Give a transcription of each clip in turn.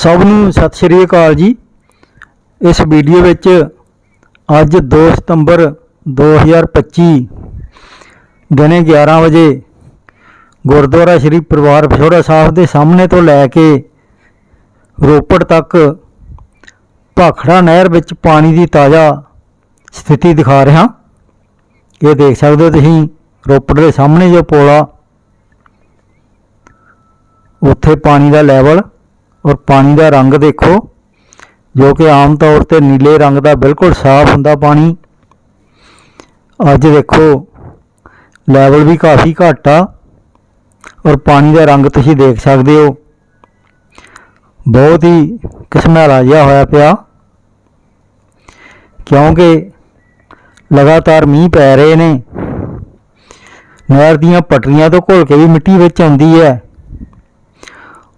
ਸਭ ਨੂੰ ਸਤਿ ਸ਼੍ਰੀ ਅਕਾਲ ਜੀ। ਇਸ ਵੀਡੀਓ ਵਿੱਚ ਅੱਜ 2 ਸਤੰਬਰ 2025 ਦਿਨੇ 11 ਵਜੇ ਗੁਰਦੁਆਰਾ ਸ੍ਰੀ ਪਰਿਵਾਰ ਵਿਛੋੜਾ ਸਾਹਿਬ ਦੇ ਸਾਹਮਣੇ ਤੋਂ ਲੈ ਕੇ ਰੋਪੜ ਤੱਕ ਭਾਖੜਾ ਨਹਿਰ ਵਿੱਚ ਪਾਣੀ ਦੀ ਤਾਜ਼ਾ ਸਥਿਤੀ ਦਿਖਾ ਰਿਹਾ। ਇਹ ਦੇਖ ਸਕਦੇ ਹੋ ਤੁਸੀਂ ਰੋਪੜ ਦੇ ਸਾਹਮਣੇ ਜੋ ਪੁਲ, ਉੱਥੇ ਪਾਣੀ ਦਾ ਲੈਵਲ ਔਰ ਪਾਣੀ ਦਾ ਰੰਗ ਦੇਖੋ, ਜੋ ਕਿ ਆਮ ਤੌਰ ਤੇ ਨੀਲੇ ਰੰਗ ਦਾ ਬਿਲਕੁਲ ਸਾਫ਼ ਹੁੰਦਾ ਪਾਣੀ। ਅੱਜ ਦੇਖੋ ਲੈਵਲ ਵੀ ਕਾਫੀ ਘੱਟ ਆ ਔਰ ਪਾਣੀ ਦਾ ਰੰਗ ਤੁਸੀਂ ਦੇਖ ਸਕਦੇ ਹੋ। ਬਹੁਤ ਹੀ ਕਿਸਮੈਲਾ ਜਿਹਾ ਹੋਇਆ ਪਿਆ। ਕਿਉਂਕਿ ਲਗਾਤਾਰ ਮੀਂਹ ਪੈ ਰਹੇ ਨੇ। ਨਹਿਰ ਦੀਆਂ ਪਟਰੀਆਂ ਤੋਂ ਘੁਲ ਕੇ ਵੀ ਮਿੱਟੀ ਵਿੱਚ ਆਉਂਦੀ ਹੈ।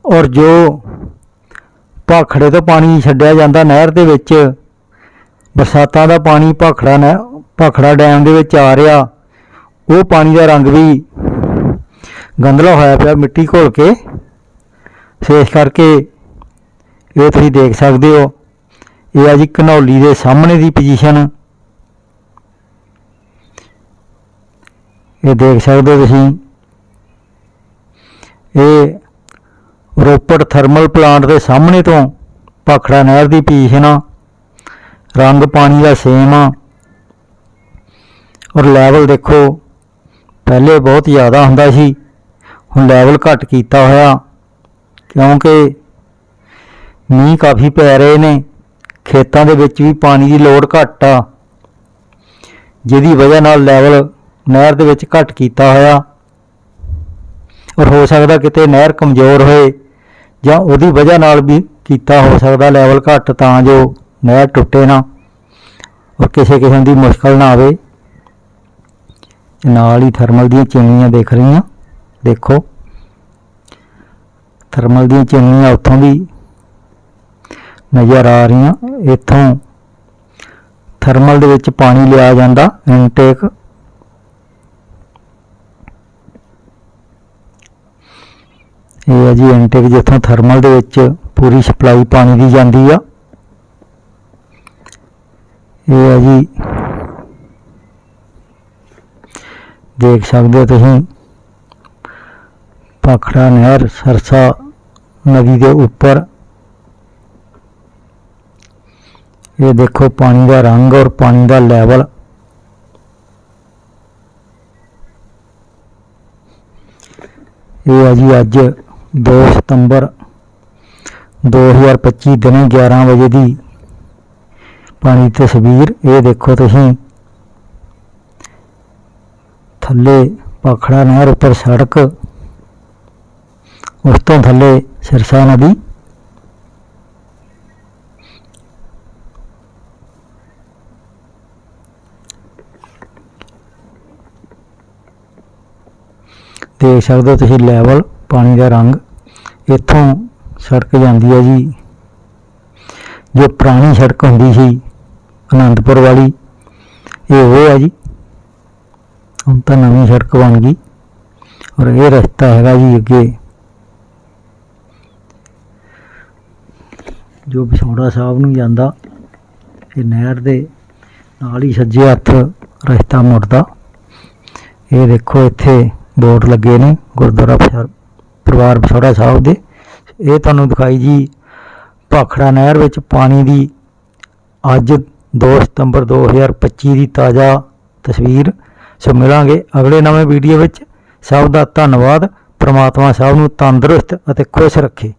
ਔਰ ਜੋ ਭਾਖੜੇ ਤੋਂ ਪਾਣੀ ਛੱਡਿਆ ਜਾਂਦਾ ਨਹਿਰ ਦੇ ਵਿੱਚ। ਬਰਸਾਤਾਂ ਦਾ ਪਾਣੀ ਭਾਖੜਾ ਨਹਿ, ਭਾਖੜਾ ਡੈਮ ਦੇ ਵਿੱਚ ਆ ਰਿਹਾ। ਉਹ ਪਾਣੀ ਦਾ ਰੰਗ ਵੀ ਗੰਦਲਾ ਹੋਇਆ ਪਿਆ, ਮਿੱਟੀ ਘੋਲ ਕੇ। ਵਿਸ਼ੇਸ਼ ਕਰਕੇ ਇਹ ਤੁਸੀਂ ਦੇਖ ਸਕਦੇ ਹੋ, ਇਹ ਆ ਜੀ ਘਨੌਲੀ ਦੇ ਸਾਹਮਣੇ ਦੀ ਪੋਜੀਸ਼ਨ ਇਹ ਦੇਖ ਸਕਦੇ ਹੋ ਤੁਸੀਂ। ਇਹ ਰੋਪੜ ਥਰਮਲ ਪਲਾਂਟ ਦੇ ਸਾਹਮਣੇ ਤੋਂ ਭਾਖੜਾ ਨਹਿਰ ਦੀ ਪੋਜੀਸ਼ਨ ਆ ਰੰਗ ਪਾਣੀ ਦਾ ਸੇਮ ਆ। ਔਰ ਲੈਵਲ ਦੇਖੋ, ਪਹਿਲੇ ਬਹੁਤ ਜ਼ਿਆਦਾ ਹੁੰਦਾ ਸੀ, ਹੁਣ ਲੈਵਲ ਘੱਟ ਕੀਤਾ ਹੋਇਆ, ਕਿਉਂਕਿ ਮੀਂਹ ਕਾਫੀ ਪੈ ਰਹੇ ਨੇ, ਖੇਤਾਂ ਦੇ ਵਿੱਚ ਵੀ ਪਾਣੀ ਦੀ ਲੋੜ ਘੱਟ ਆ, ਜਿਹਦੀ ਵਜ੍ਹਾ ਨਾਲ ਲੈਵਲ ਨਹਿਰ ਦੇ ਵਿੱਚ ਘੱਟ ਕੀਤਾ ਹੋਇਆ। ਔਰ ਹੋ ਸਕਦਾ ਕਿਤੇ ਨਹਿਰ ਕਮਜ਼ੋਰ ਹੋਏ ਜਾਂ ਉਹਦੀ ਵਜ੍ਹਾ ਨਾਲ ਵੀ ਕੀਤਾ ਹੋ ਸਕਦਾ ਲੈਵਲ ਘੱਟ ਤਾਂ ਜੋ ਨਹਿਰ ਟੁੱਟੇ ਨਾ ਔਰ ਕਿਸੇ ਕਿਸਮ ਦੀ ਮੁਸ਼ਕਲ ਨਾ ਆਵੇ। ਨਾਲ ਹੀ ਥਰਮਲ ਦੀਆਂ ਚਿਮਨੀਆਂ ਦੇਖ ਰਹੀਆਂ। ਦੇਖੋ। ਥਰਮਲ ਦੀਆਂ ਚਿਮਨੀਆਂ ਉੱਥੋਂ ਵੀ ਨਜ਼ਰ ਆ ਰਹੀਆਂ। ਇੱਥੋਂ ਥਰਮਲ ਦੇ ਵਿੱਚ ਪਾਣੀ ਲਿਆ ਜਾਂਦਾ। ਇਨਟੇਕ ਇਹ ਹੈ ਜੀ ਇਨਟੇਕ ਜਿੱਥੋਂ ਥਰਮਲ ਦੇ ਵਿੱਚ ਪੂਰੀ ਸਪਲਾਈ ਪਾਣੀ ਦੀ ਜਾਂਦੀ ਆ। ਇਹ ਹੈ ਜੀ। ਦੇਖ ਸਕਦੇ ਹੋ ਤੁਸੀਂ ਭਾਖੜਾ ਨਹਿਰ ਸਰਸਾ ਨਦੀ ਦੇ ਉੱਪਰ। ਇਹ ਦੇਖੋ ਪਾਣੀ ਦਾ ਰੰਗ ਔਰ ਪਾਣੀ ਦਾ ਲੈਵਲ ਇਹ ਹੈ ਜੀ ਅੱਜ 2 ਸਤੰਬਰ 2025 ਦਿਨੇ 11 ਵਜੇ ਦੀ ਪਾਣੀ ਦੀ ਤਸਵੀਰ ਇਹ ਦੇਖੋ ਤੁਸੀਂ। ਥੱਲੇ ਭਾਖੜਾ ਨਹਿਰ ਉੱਪਰ ਸੜਕ, ਉਸ ਤੋਂ ਥੱਲੇ ਸਿਰਸਾ ਨਦੀ। ਦੇਖ ਸਕਦੇ ਹੋ ਤੁਸੀਂ ਲੈਵਲ ਪਾਣੀ ਦਾ ਰੰਗ ਇੱਥੋਂ ਸੜਕ ਜਾਂਦੀ ਹੈ ਜੀ। ਜੋ ਪੁਰਾਣੀ ਸੜਕ ਹੁੰਦੀ ਸੀ, ਅਨੰਦਪੁਰ ਵਾਲੀ, ਇਹ ਉਹ ਹੈ ਜੀ। ਹੁਣ ਤਾਂ ਨਵੀਂ ਸੜਕ ਬਣ ਗਈ ਔਰ ਇਹ ਰਸਤਾ ਹੈਗਾ ਜੀ ਅੱਗੇ। ਜੋ ਵਿਛੋੜਾ ਸਾਹਿਬ ਨੂੰ ਜਾਂਦਾ, ਇਹ ਨਹਿਰ ਦੇ ਨਾਲ ਹੀ ਸੱਜੇ ਹੱਥ ਰਸਤਾ ਮੁੜਦਾ। ਇਹ ਦੇਖੋ ਇੱਥੇ ਬੋਰਡ ਲੱਗੇ ਨੇ, ਗੁਰਦੁਆਰਾ ਪਛਾ- ਪਰਿਵਾਰ ਵਿਛੋੜਾ ਸਾਹਿਬ ਦੇ। ਇਹ ਤੁਹਾਨੂੰ ਦਿਖਾਈ ਜੀ ਭਾਖੜਾ ਨਹਿਰ ਵਿੱਚ ਪਾਣੀ ਦੀ ਅੱਜ 2 ਸਤੰਬਰ 2025 ਦੀ ਤਾਜ਼ਾ ਤਸਵੀਰ। ਸੋ ਮਿਲਾਂਗੇ ਅਗਲੇ ਨਵੇਂ ਵੀਡੀਓ ਵਿੱਚ। ਸਭ ਦਾ ਧੰਨਵਾਦ। ਪ੍ਰਮਾਤਮਾ ਸਾਹਿਬ ਨੂੰ ਤੰਦਰੁਸਤ ਅਤੇ ਖੁਸ਼ ਰੱਖੇ।